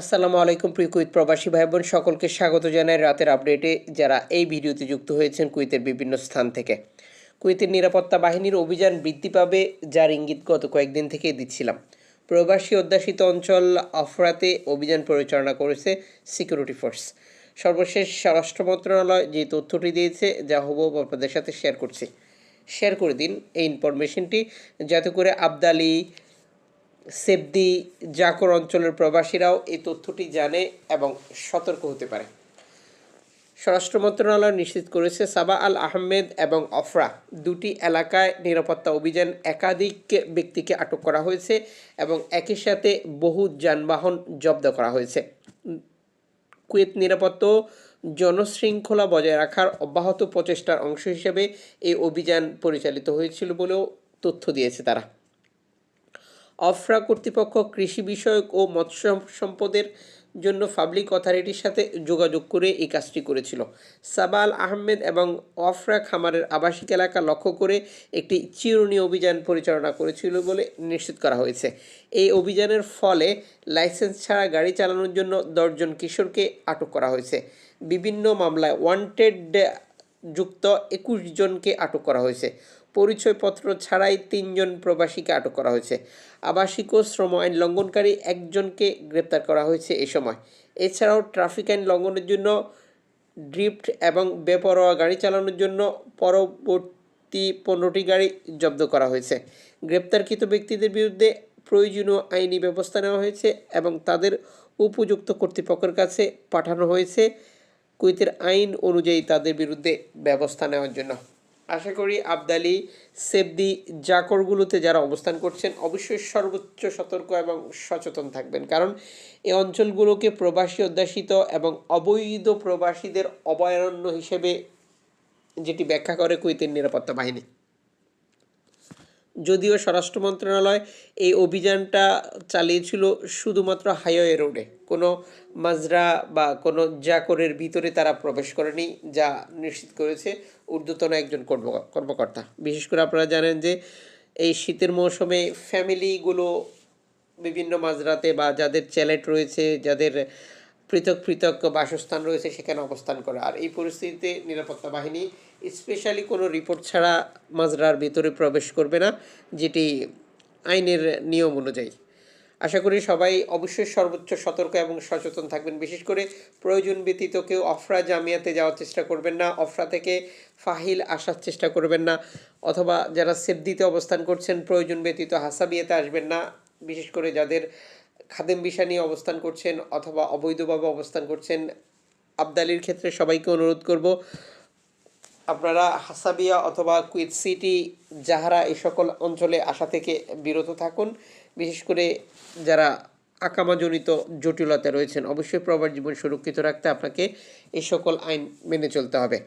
আসসালামু আলাইকুম, প্রিয় কুইত প্রবাসী ভাই বোন সকলকে স্বাগত জানাই রাতের আপডেটে যারা এই ভিডিওতে যুক্ত হয়েছেন কুইতের বিভিন্ন স্থান থেকে। কুইতের নিরাপত্তা বাহিনীর অভিযান বৃদ্ধি পাবে, যার ইঙ্গিত গত কয়েকদিন থেকেই দিচ্ছিলাম। প্রবাসী অধ্যাসিত অঞ্চল আফরাতে অভিযান পরিচালনা করেছে সিকিউরিটি ফোর্স। সর্বশেষ স্বরাষ্ট্র মন্ত্রণালয় যে তথ্যটি দিয়েছে, যা হুবহু আপনাদের সাথে শেয়ার করছি। শেয়ার করে দিন এই ইনফরমেশনটি যাতে করে আবদালি সেবদি জাকর অঞ্চলের প্রবাসীরাও এই তথ্যটি জানে এবং সতর্ক হতে পারে। স্বরাষ্ট্র মন্ত্রণালয় নিশ্চিত করেছে, সাবা আল আহমেদ এবং অফরা দুটি এলাকায় নিরাপত্তা অভিযান একাধিক ব্যক্তিকে আটক করা হয়েছে এবং একই সাথে বহু যানবাহন জব্দ করা হয়েছে। কুয়েত নিরাপত্তা জনশৃঙ্খলা বজায় রাখার অব্যাহত প্রচেষ্টার অংশ হিসেবে এই অভিযান পরিচালিত হয়েছিল বলেও তথ্য দিয়েছে তারা। অফরা কর্তৃপক্ষ কৃষি বিষয়ক ও মৎস্য সম্পদের জন্য পাবলিক অথরিটির সাথে যোগাযোগ করে এই কাজটি করেছিল। সাবাল আহমেদ এবং অফরা খামারের আবাসিক এলাকা লক্ষ্য করে একটি চিরুনি অভিযান পরিচালনা করেছিল বলে নিশ্চিত করা হয়েছে। এই অভিযানের ফলে লাইসেন্স ছাড়া গাড়ি চালানোর জন্য দশজন কিশোরকে আটক করা হয়েছে। বিভিন্ন মামলায় ওয়ান্টেড যুক্ত একুশ জনকে আটক করা হয়েছে। পরিচয়পত্র ছাড়াই তিনজন প্রবাসীকে আটক করা হয়েছে। আবাসিক ও শ্রম আইন লঙ্ঘনকারী একজনকে গ্রেপ্তার করা হয়েছে এ সময়। এছাড়াও ট্রাফিক আইন লঙ্ঘনের জন্য ড্রিফট এবং বেপরোয়া গাড়ি চালানোর জন্য পরবর্তী পনেরোটি গাড়ি জব্দ করা হয়েছে। গ্রেপ্তারকৃত ব্যক্তিদের বিরুদ্ধে প্রয়োজনীয় আইনি ব্যবস্থা নেওয়া হয়েছে এবং তাদের উপযুক্ত কর্তৃপক্ষের কাছে পাঠানো হয়েছে। কুয়েতের আইন অনুযায়ী তাদের বিরুদ্ধে ব্যবস্থা নেওয়ার জন্য। আশা করি আবদালি, সেবদি, জাকরগুলোতে যারা অবস্থান করছেন, অবশ্যই সর্বোচ্চ সতর্ক এবং সচেতন থাকবেন। কারণ এই অঞ্চলগুলোকে প্রবাসী অধ্যাসিত এবং অবৈধ প্রবাসীদের অভয়ারণ্য হিসেবে যেটি ব্যাখ্যা করে কুয়েতের নিরাপত্তা বাহিনী। যদিও স্বরাষ্ট্র মন্ত্রণালয় এই অভিযানটা চালিয়েছিল শুধুমাত্র হাইওয়ে রোডে। কোনো মাজরা বা কোনো জাকরের ভিতরে তারা প্রবেশ করেনি, যা নিশ্চিত করেছে ঊর্ধ্বতন একজন কর্ম- কর্মকর্তা। বিশেষ করে আপনারা জানেন যে এই শীতের মৌসুমে ফ্যামিলিগুলো বিভিন্ন মাজরাতে বা যাদের চ্যালেট রয়েছে, যাদের পৃথক পৃথক বাসস্থান রয়েছে সেখানে অবস্থান করে। আর এই পরিস্থিতিতে নিরাপত্তা বাহিনী, স্পেশালি কোনো রিপোর্ট ছাড়া মাজরার ভিতরে প্রবেশ করবে না, যেটি আইনের নিয়ম অনুযায়ী। আশা করি সবাই অবশ্যই সর্বোচ্চ সতর্ক এবং সচেতন থাকবেন। বিশেষ করে প্রয়োজন ব্যতীত কেউ অফরা জামিয়াতে যাওয়ার চেষ্টা করবেন না, অফরা থেকে ফাহিল আসার চেষ্টা করবেন না, অথবা যারা সেবদিতে অবস্থান করছেন, প্রয়োজন ব্যতীত হাসাবিয়াতে আসবেন না, বিশেষ করে যাদের খাদেম বিষা নিয়ে অবস্থান করছেন অথবা অবৈধভাবে অবস্থান করছেন আবদালির ক্ষেত্রে সবাইকে অনুরোধ করব, আপনারা হাসাবিয়া অথবা কুইত সিটি, জাহারা এই সকল অঞ্চলে আসা থেকে বিরত থাকুন। বিশেষ করে যারা আকামাজনিত জটিলতা রয়েছেন, অবশ্যই প্রবার জীবন সুরক্ষিত রাখতে আপনাকে এই সকল আইন মেনে চলতে হবে।